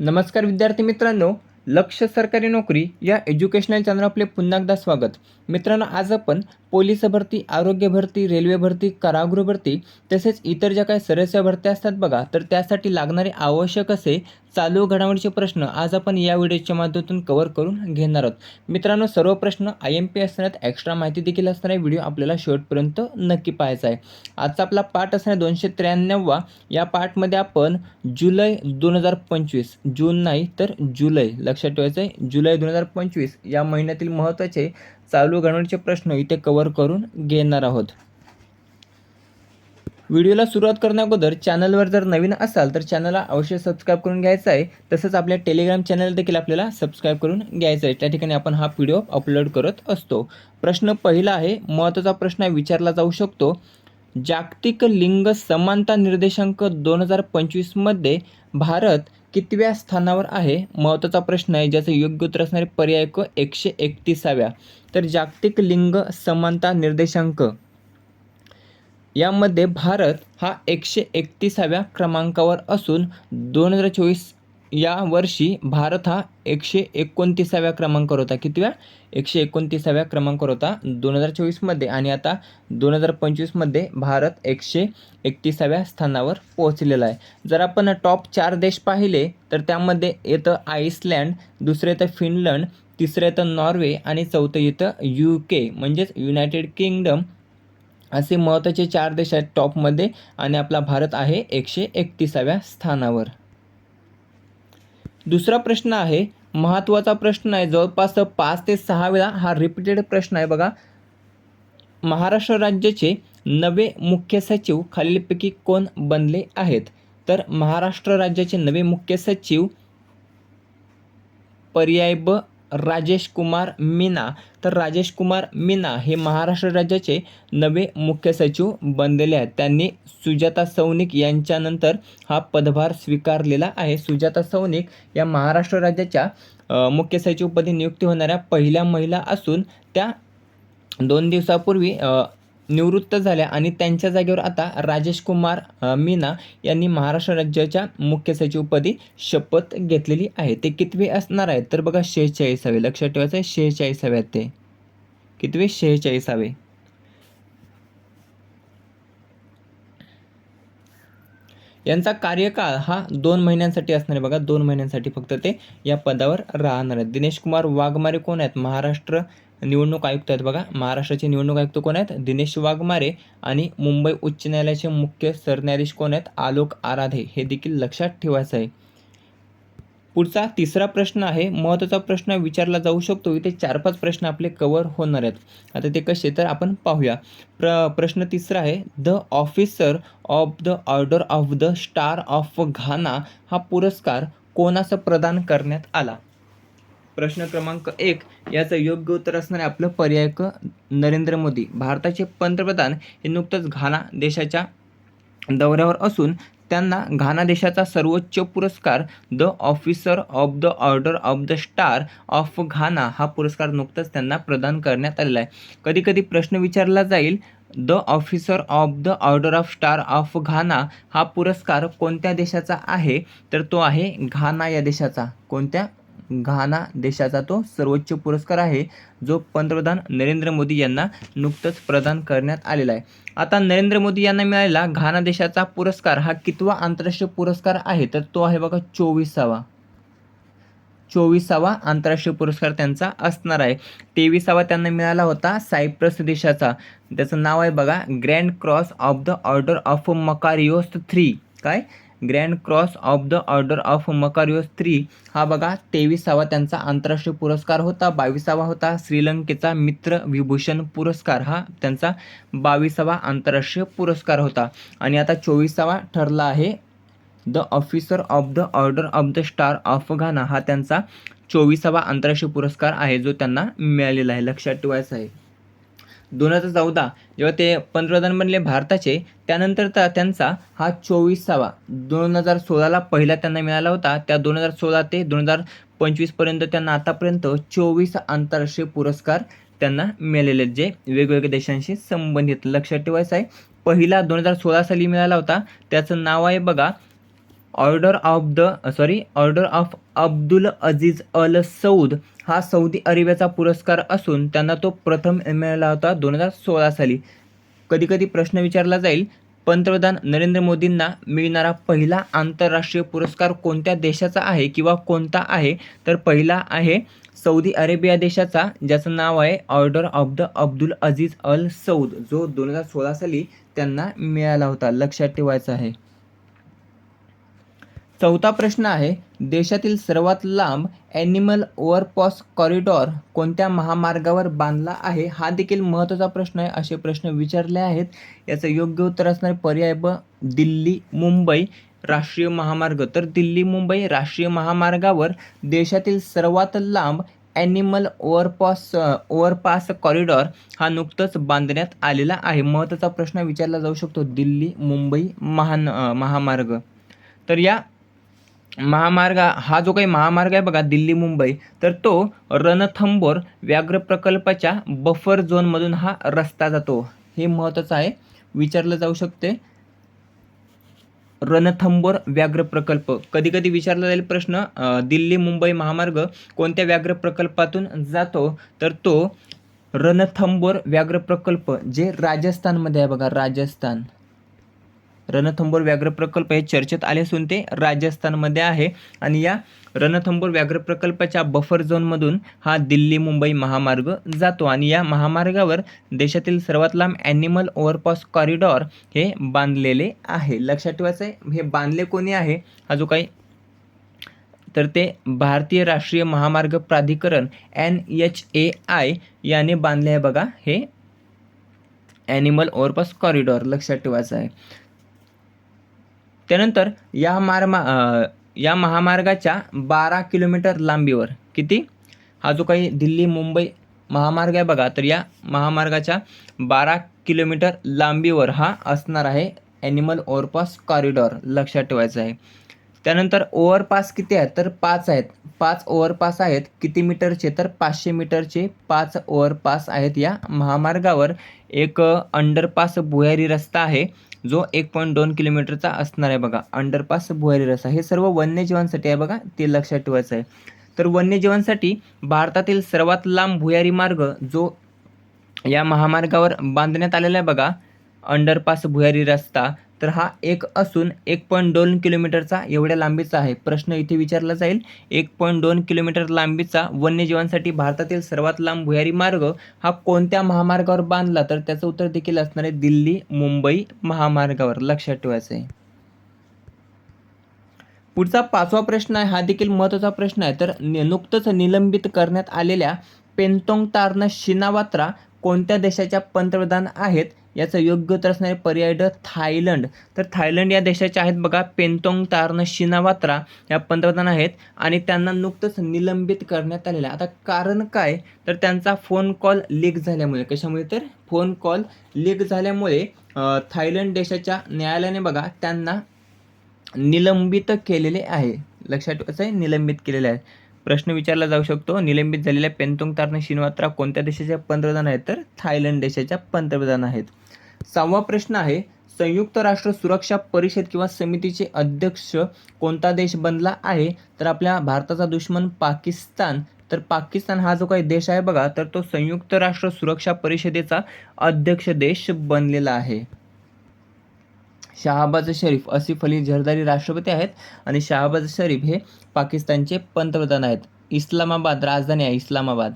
नमस्कार विद्यार्थी मित्रांनो लक्ष सरकारी नोकरी या एज्युकेशनल चॅनल आपले पुन्हा एकदा स्वागत. मित्रांनो आज आपण पोलीस भरती आरोग्य भरती रेल्वे भरती कारागृह भरती तसेच इतर ज्या काही सदस्य भरत्या असतात बघा तर त्यासाठी लागणारे आवश्यक असे चालू घडामोडीचे प्रश्न आज आपण या व्हिडिओच्या माध्यमातून कव्हर करून घेणार आहोत. मित्रांनो सर्व प्रश्न आय एम पी असण्यात एक्स्ट्रा माहिती देखील असणार व्हिडिओ आपल्याला शेवटपर्यंत नक्की पाहायचा आहे. आजचा आपला पाठ असणार दोनशे त्र्याण्णववा. या पाठमध्ये आपण जुलै दोन हजार पंचवीस जून नाही तर जुलै लक्षात ठेवायचं आहे जुलै दोन हजार पंचवीस या महिन्यातील महत्त्वाचे चालू घडामोडीचे प्रश्न इथे कव्हर करून घेणार आहोत. व्हिडिओला सुरुवात करण्याअगोदर चॅनलवर जर नवीन असाल तर चॅनलला अवश्य सबस्क्राईब करून घ्यायचं आहे. तसंच आपल्या टेलिग्राम चॅनल देखील आपल्याला सबस्क्राईब करून घ्यायचं आहे. त्या ठिकाणी आपण हा व्हिडिओ अपलोड करत असतो. प्रश्न पहिला आहे महत्त्वाचा प्रश्न विचारला जाऊ शकतो. जागतिक लिंग समानता निर्देशांक दोन हजार पंचवीसमध्ये भारत कितव्या स्थानावर आहे? महत्त्वाचा प्रश्न आहे ज्याचं योग्य उत्तर असणारे पर्याय क एकशे एकतीसाव्या. तर जागतिक लिंग समानता निर्देशांक यामध्ये भारत हा एकशे एकतीसाव्या क्रमांकावर असून दोन हजार चोवीस या वर्षी भारत हा एकशे एकोणतीसाव्या क्रमांकावर होता. कितव्या? एकशे एकोणतीसाव्या क्रमांकावर होता दोन हजार चोवीसमध्ये. आणि आता दोन हजार पंचवीसमध्ये भारत एकशे एकतीसाव्या स्थानावर पोहोचलेला आहे. जर आपण टॉप चार देश पाहिले तर त्यामध्ये येतं आईसलँड दुसरं येतं फिनलंड तिसरं येतं नॉर्वे आणि चौथं येतं यू के. म्हणजेच युनायटेड किंगडम असे महत्त्वाचे चार देश आहेत टॉपमध्ये आणि आपला भारत आहे एकशे एकतीसाव्या स्थानावर. दुसरा प्रश्न आहे महत्त्वाचा प्रश्न आहे जवळपास पाच ते सहा वेळा हा रिपीटेड प्रश्न आहे बघा. महाराष्ट्र राज्याचे नवे मुख्य सचिव खालीलपैकी कोण बनले आहेत? तर महाराष्ट्र राज्याचे नवे मुख्य सचिव पर्याय ब राजेश कुमार मीना. तर राजेश कुमार मीना हे महाराष्ट्र राज्याचे नवे मुख्य सचिव बनलेले आहेत. त्यांनी सुजाता सौनिक यांच्यानंतर हा पदभार स्वीकारलेला आहे. सुजाता सौनिक या महाराष्ट्र राज्याच्या मुख्य सचिवपदी नियुक्ती होणाऱ्या पहिल्या महिला असून त्या दोन दिवसापूर्वी निवृत्त झाल्या आणि त्यांच्या जागेवर आता राजेश कुमार मीना यांनी महाराष्ट्र राज्याच्या मुख्य सचिवपदी शपथ घेतलेली आहे. ते कितवे असणार आहेत? तर बघा शेहेचाळीसावे. लक्षात ठेवायचं आहे शेहेचाळीसावे ते. कितवे? शेहेचाळीसावे. यांचा कार्यकाळ हा दोन महिन्यांसाठी असणार आहे. बघा दोन महिन्यांसाठी फक्त ते या पदावर राहणार आहेत. दिनेश कुमार वाघमारे कोण आहेत? महाराष्ट्र निवडणूक आयुक्त आहेत बघा. महाराष्ट्राचे निवडणूक आयुक्त कोण आहेत? दिनेश वाघमारे आणि मुंबई उच्च न्यायालयाचे मुख्य सरन्यायाधीश कोण आहेत? आलोक आराधे. हे देखील लक्षात ठेवायचं आहे. पुढचा तिसरा प्रश्न आहे. महत्त्वाचा प्रश्न विचारला जाऊ शकतो. इथे चार पाच प्रश्न आपले कवर होणार आहेत. आता ते कसे? तर आपण पाहूया. प्र प्रश्न तिसरा आहे. The officer of the order of the star of Ghana हा पुरस्कार कोणास प्रदान करण्यात आला? प्रश्न क्रमांक एक याचं योग्य उत्तर असणारे आपलं पर्याय क नरेंद्र मोदी. भारताचे पंतप्रधान हे नुकतंच घाना देशाच्या दौऱ्यावर असून त्यांना घाना देशाचा सर्वोच्च पुरस्कार the officer of the order of the star of Ghana हा पुरस्कार नुकताच त्यांना प्रदान करण्यात आलेला आहे. कधीकधी प्रश्न विचारला जाईल the officer of the order of star of Ghana हा पुरस्कार कोणत्या देशाचा आहे? तर तो आहे घाना या देशाचा. कोणत्या? घाना देशाचा तो सर्वोच्च पुरस्कार आहे जो पंतप्रधान नरेंद्र मोदी यांना नुकतंच प्रदान करण्यात आलेला आहे. आता नरेंद्र मोदी यांना मिळालेला घाना देशाचा पुरस्कार हा कितवा आंतरराष्ट्रीय पुरस्कार आहे? तर तो आहे बघा चोवीसावा. चोवीसावा आंतरराष्ट्रीय पुरस्कार त्यांचा असणार आहे. तेविसावा त्यांना मिळाला होता सायप्रस देशाचा. त्याचं नाव आहे बघा grand cross of the order of Makarios three. काय? Grand cross of the order of Makarios three. हा बघा तेविसावा त्यांचा आंतरराष्ट्रीय पुरस्कार होता बावीसावा होता श्रीलंकेचा मित्र विभूषण पुरस्कार. हा त्यांचा बावीसावा आंतरराष्ट्रीय पुरस्कार होता. आणि आता चोवीसावा ठरला आहे the officer of the order of the star of Ghana. हा त्यांचा चोवीसावा आंतरराष्ट्रीय पुरस्कार आहे जो त्यांना मिळालेला आहे. लक्षात ठेवायचा आहे. दोन हजार चौदा जेव्हा ते पंतप्रधान बनले भारताचे त्यानंतर तर त्यांचा हा चोवीसावा. दोन हजार सोळाला पहिला त्यांना मिळाला होता. त्या दोन हजार सोळा ते दोन हजार पंचवीसपर्यंत त्यांना आतापर्यंत चोवीस आंतरराष्ट्रीय पुरस्कार त्यांना मिळालेले आहेत जे वेगवेगळ्या देशांशी संबंधित. लक्षात ठेवायचं आहे पहिला दोन हजार सोळा साली मिळाला होता. त्याचं नाव आहे बघा order of the sorry order of Abdul Aziz Al Saud. हा सौदी अरेबियाचा पुरस्कार असून त्यांना तो प्रथम मिळाला होता दोन हजार सोळा साली. कधी कधी प्रश्न विचारला जाईल पंतप्रधान नरेंद्र मोदींना मिळणारा पहिला आंतरराष्ट्रीय पुरस्कार कोणत्या देशाचा आहे किंवा कोणता आहे? तर पहिला आहे सौदी अरेबिया देशाचा ज्याचं नाव आहे order of the Abdul Aziz Al Saud जो दोन हजार सोळा साली त्यांना मिळाला होता. लक्षात ठेवायचा आहे. चौथा प्रश्न आहे देशातील सर्वात लांब ॲनिमल ओव्हरपॉस कॉरिडॉर कोणत्या महामार्गावर बांधला आहे? हा देखील महत्त्वाचा प्रश्न आहे असे प्रश्न विचारले आहेत. याचं योग्य उत्तर असणारे पर्याय ब दिल्ली मुंबई राष्ट्रीय महामार्ग. तर दिल्ली मुंबई राष्ट्रीय महामार्गावर देशातील सर्वात लांब ॲनिमल ओव्हरपास ओव्हरपास कॉरिडॉर हा नुकतंच बांधण्यात आलेला आहे. महत्त्वाचा प्रश्न विचारला जाऊ शकतो दिल्ली मुंबई महान महामार्ग. तर या महामार्ग हा जो काही महामार्ग आहे बघा दिल्ली मुंबई तर तो रणथंबोर व्याघ्र प्रकल्पाच्या बफर झोनमधून हा रस्ता जातो. हे महत्त्वाचं आहे. विचारलं जाऊ शकते. रणथंबोर व्याघ्र प्रकल्प. कधी कधी विचारला जाईल प्रश्न दिल्ली मुंबई महामार्ग कोणत्या व्याघ्र प्रकल्पातून जातो? तर तो रणथंबोर व्याघ्र प्रकल्प जे राजस्थानमध्ये आहे बघा राजस्थान. रणथंबोर व्याघ्र प्रकल्प हे चर्चेत आले असून ते राजस्थानमध्ये आहे. आणि या रणथंबोर व्याघ्र प्रकल्पाच्या बफर झोनमधून हा दिल्ली मुंबई महामार्ग जातो. आणि या महामार्गावर देशातील सर्वात लांब ॲनिमल ओव्हरपास कॉरिडॉर हे बांधलेले आहे. लक्षात ठेवायचं आहे हे बांधले कोणी आहे? हा जो काही तर ते भारतीय राष्ट्रीय महामार्ग प्राधिकरण एन एच ए आय याने बांधले आहे बघा. हे ॲनिमल ओव्हरपास कॉरिडॉर लक्षात ठेवायचं आहे त्यानंतर या मार्मा या महामार्गाच्या बारा किलोमीटर लांबीवर किती? हा जो काही दिल्ली मुंबई महामार्ग आहे बघा तर या महामार्गाच्या बारा किलोमीटर लांबीवर हा असणार आहे ॲनिमल ओव्हरपास कॉरिडॉर लक्षात ठेवायचं आहे. त्यानंतर ओव्हरपास किती आहेत? तर पाच आहेत. पाच ओव्हरपास आहेत किती मीटरचे? तर पाचशे मीटरचे पाच ओव्हरपास आहेत या महामार्गावर. एक अंडरपास भुयारी रस्ता आहे. जो एक पॉईंट दोन किलोमीटरचा असणार आहे बघा. अंडरपास भुयारी रस्ता हे सर्व वन्यजीवांसाठी आहे बघा. ते लक्षात ठेवायचं आहे. तर वन्यजीवांसाठी भारतातील सर्वात लांब भुयारी मार्ग जो या महामार्गावर बांधण्यात आलेला आहे बघा. अंडरपास भुयारी रस्ता. तर हा एक असून एक पॉईंट दोन किलोमीटरचा एवढ्या लांबीचा आहे. प्रश्न इथे विचारला जाईल. एक पॉईंट दोन किलोमीटर लांबीचा वन्यजीवांसाठी भारतातील सर्वात लांब भुयारी मार्ग हा कोणत्या महामार्गावर बांधला? तर त्याचं उत्तर देखील असणार आहे दिल्ली मुंबई महामार्गावर. लक्षात ठेवायचं आहे पुढचा पाचवा प्रश्न आहे. हा देखील महत्त्वाचा प्रश्न आहे. तर नुकतंच निलंबित करण्यात आलेल्या पेंतोंग तारनं शिनावात्रा कोणत्या देशाच्या पंतप्रधान आहेत याचं योग्य उत्तर असणारे पर्याय ड थायलंड. तर थायलंड या देशाचे आहेत बघा पेंतोंग तारण शिनावात्रा या पंतप्रधान आहेत आणि त्यांना नुकतंच निलंबित करण्यात आलेलं आहे. आता कारण काय? तर त्यांचा फोन कॉल लीक झाल्यामुळे. कशामुळे तर? फोन कॉल लीक झाल्यामुळे थायलंड देशाच्या न्यायालयाने बघा त्यांना निलंबित केलेले आहे. लक्षात ठेवायचं आहे निलंबित केलेले आहे. प्रश्न विचारला जाऊ शकतो. निलंबित झालेल्या पेंतोंग तारण शिनवात्रा कोणत्या देशाच्या पंतप्रधान आहेत? तर थायलंड देशाच्या पंतप्रधान आहेत. सहावा प्रश्न आहे संयुक्त राष्ट्र सुरक्षा परिषद किंवा समितीचे अध्यक्ष कोणता देश बनला आहे? तर आपल्या भारताचा दुश्मन पाकिस्तान. तर पाकिस्तान हा जो काही देश आहे बघा तर तो संयुक्त राष्ट्र सुरक्षा परिषदेचा अध्यक्ष देश बनलेला आहे. शहाबाज शरीफ असिफ अली झरदारी राष्ट्रपती आहेत आणि शहाबाज शरीफ हे पाकिस्तानचे पंतप्रधान आहेत. इस्लामाबाद राजधानी आहे इस्लामाबाद.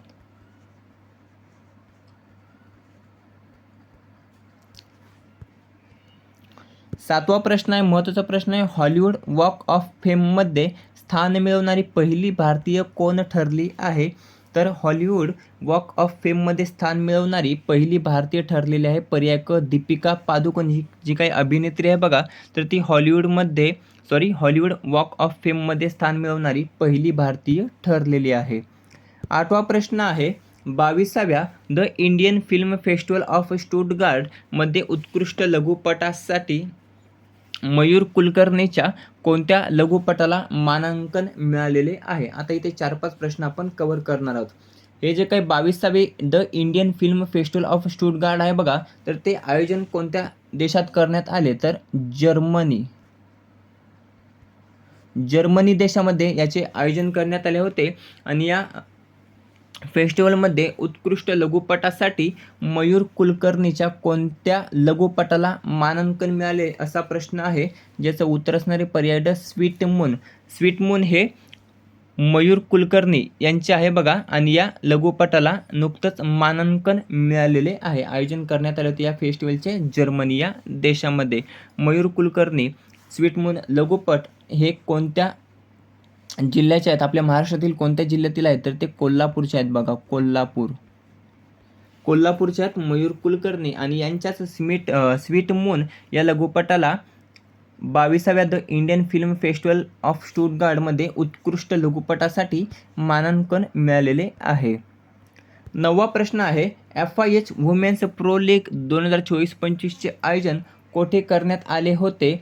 सातवा प्रश्न आहे महत्त्वाचा प्रश्न आहे हॉलिवूड वॉक ऑफ फेममध्ये स्थान मिळवणारी पहिली भारतीय कोण ठरली आहे? तर हॉलिवूड वॉक ऑफ फेममध्ये स्थान मिळवणारी पहिली भारतीय ठरलेली आहे पर्याय क दीपिका पादुकोण. ही जी काही अभिनेत्री आहे बघा तर ती हॉलिवूडमध्ये सॉरी हॉलिवूड वॉक ऑफ फेममध्ये स्थान मिळवणारी पहिली भारतीय ठरलेली आहे. आठवा प्रश्न आहे बावीसाव्या the Indian film festival of स्टुटगार्डमध्ये उत्कृष्ट लघुपटासाठी मयूर कुलकर्णीच्या कोणत्या लघुपटाला मानांकन मिळालेले आहे? आता इथे चार पाच प्रश्न आपण कव्हर करणार आहोत. हे जे काही बावीसावे the Indian film festival of Stuttgart आहे बघा तर ते आयोजन कोणत्या देशात करण्यात आले? तर जर्मनी. जर्मनी देशामध्ये याचे आयोजन करण्यात आले होते. आणि या फेस्टिवलमध्ये उत्कृष्ट लघुपटासाठी मयूर कुलकर्णीच्या कोणत्या लघुपटाला मानांकन मिळाले असा प्रश्न आहे ज्याचं उत्तर असणारे पर्याय ड स्वीट मून. स्वीट मून हे मयूर कुलकर्णी यांचे आहे बघा आणि या लघुपटाला नुकतंच मानांकन मिळालेले आहे. आयोजन करण्यात आले होते या फेस्टिवलचे जर्मनी या देशामध्ये. मयूर कुलकर्णी स्वीट मून लघुपट हे कोणत्या जिल्ह्याचे आहेत. आपल्या महाराष्ट्रातील कोणत्या जिल्ह्यातील आहेत? तर ते कोल्हापूरचे आहेत बघा. कोल्हापूर. कोल्हापूरचे आहेत मयूर कुलकर्णी आणि यांच्याच स्मीट स्वीट मून या लघुपटाला बावीसाव्या the Indian film festival of स्टुटगार्डमध्ये उत्कृष्ट लघुपटासाठी मानांकन मिळालेले आहे. नववा प्रश्न आहे F I H women's pro league दोन हजार चोवीस पंचवीसचे आयोजन कोठे करण्यात आले होते?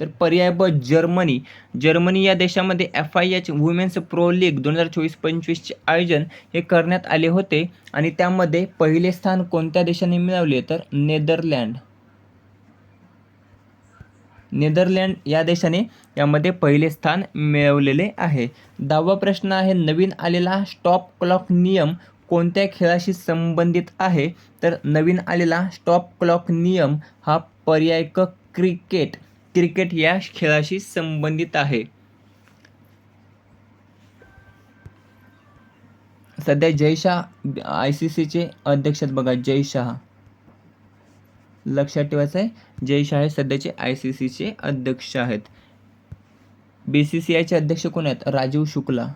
तर पर्याय ब जर्मनी. जर्मनी या देशामध्ये F I H women's pro league दोन हजार चोवीस पंचवीसचे आयोजन हे करण्यात आले होते आणि त्यामध्ये पहिले स्थान कोणत्या देशाने मिळवले? तर नेदरलँड. नेदरलँड या देशाने यामध्ये पहिले स्थान मिळवलेले आहे. दहावा प्रश्न आहे नवीन आलेला स्टॉप क्लॉक नियम कोणत्या खेळाशी संबंधित आहे? तर नवीन आलेला स्टॉप क्लॉक नियम हा पर्याय क क्रिकेट. क्रिकेट या खेळाशी संबंधित आहे. सध्या जयशाह आय सी सीचे अध्यक्ष आहेत. बघा जय शहा. लक्षात ठेवायचं आहे जयशाह हे सध्याचे आय सी सीचे अध्यक्ष आहेत. बी सी सी आयचे अध्यक्ष कोण आहेत? राजीव शुक्ला.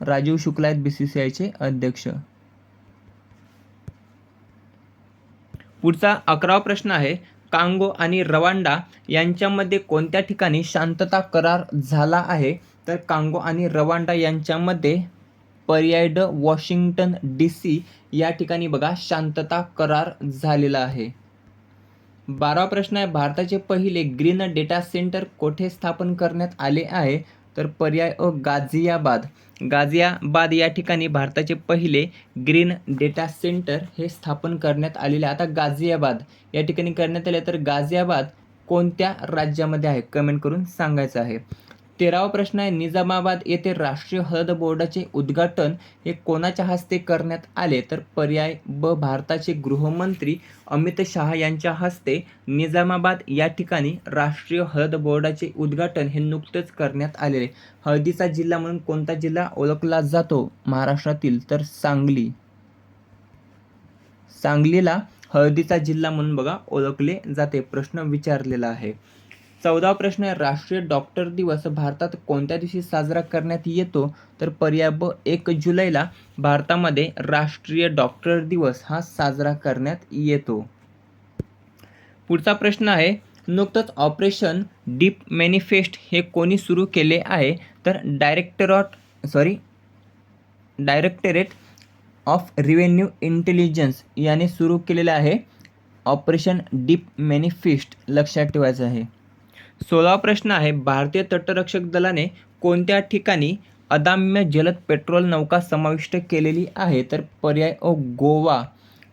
राजीव शुक्ला आहेत बी सी सी आयचे अध्यक्ष. पुढचा अकरावा प्रश्न आहे कांगो आणि रवांडा यांच्यामध्ये कोणत्या ठिकाणी शांतता करार झाला आहे? तर कांगो आणि रवांडा यांच्यामध्ये पर्याय ड वॉशिंग्टन डी सी या ठिकाणी बघा शांतता करार झालेला आहे. बारावा प्रश्न आहे भारताचे पहिले ग्रीन डेटा सेंटर कोठे स्थापन करण्यात आले आहे? तर पर्याय अ गाझियाबाद. गाझियाबाद या ठिकाणी भारताचे पहिले ग्रीन डेटा सेंटर हे स्थापन करण्यात आलेले आहे. आता गाझियाबाद या ठिकाणी करण्यात आले तर गाझियाबाद कोणत्या राज्यामध्ये आहे? कमेंट करून सांगायचं आहे. तेरावा प्रश्न आहे निजामाबाद येथे राष्ट्रीय हळद बोर्डाचे उद्घाटन हे कोणाच्या हस्ते करण्यात आले? तर पर्याय ब भारताचे गृहमंत्री अमित शहा यांच्या हस्ते निजामाबाद या ठिकाणी राष्ट्रीय हळद बोर्डाचे उद्घाटन हे नुकतेच करण्यात आलेले. हळदीचा जिल्हा म्हणून कोणता जिल्हा ओळखला जातो? महाराष्ट्रातील तर सांगली. सांगलीला हळदीचा जिल्हा म्हणून बघा ओळखले जाते प्रश्न विचारलेला आहे. चौदा प्रश्न आहे राष्ट्रीय डॉक्टर दिवस भारतात कोणत्या दिवशी साजरा करण्यात येतो? तर पर्याय ब एक जुलैला भारतामध्ये राष्ट्रीय डॉक्टर दिवस हा साजरा करण्यात येतो. पुढचा प्रश्न आहे नुकतंच ऑपरेशन डीप मॅनिफेस्ट हे कोणी सुरू केले आहे? तर directorate sorry directorate of revenue intelligence याने सुरू केलेलं आहे. ऑपरेशन डीप मॅनिफेस्ट लक्षात ठेवायचं आहे. सोळावा प्रश्न आहे भारतीय तटरक्षक दलाने कोणत्या ठिकाणी अदाम्य जलद पेट्रोल नौका समाविष्ट केलेली आहे? तर पर्याय ओ गोवा.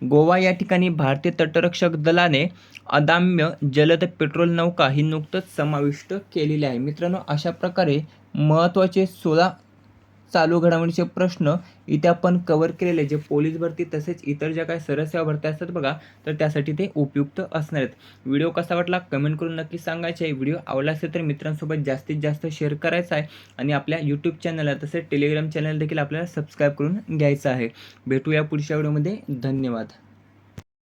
गोवा या ठिकाणी भारतीय तटरक्षक दलाने अदाम्य जलद पेट्रोल नौका ही नुकतंच समाविष्ट केलेली आहे. मित्रांनो अशा प्रकारे महत्त्वाचे सोळा चालू घडामोडीचे प्रश्न इथे आपण कवर केलेले जे पोलीस भरती तसेच इतर ज्या काही सरसेवा भरत्या असतात बघा तर त्यासाठी ते उपयुक्त असणार आहेत. व्हिडिओ कसा वाटला कमेंट करून नक्की सांगायचे आहे. व्हिडिओ आवडला असेल तर मित्रांसोबत जास्तीत जास्त शेअर करायचा आहे. आणि आपल्या यूट्यूब चॅनलला तसेच टेलिग्राम चॅनल देखील आपल्याला सबस्क्राईब करून घ्यायचं आहे. भेटूया पुढच्या व्हिडिओमध्ये धन्यवाद.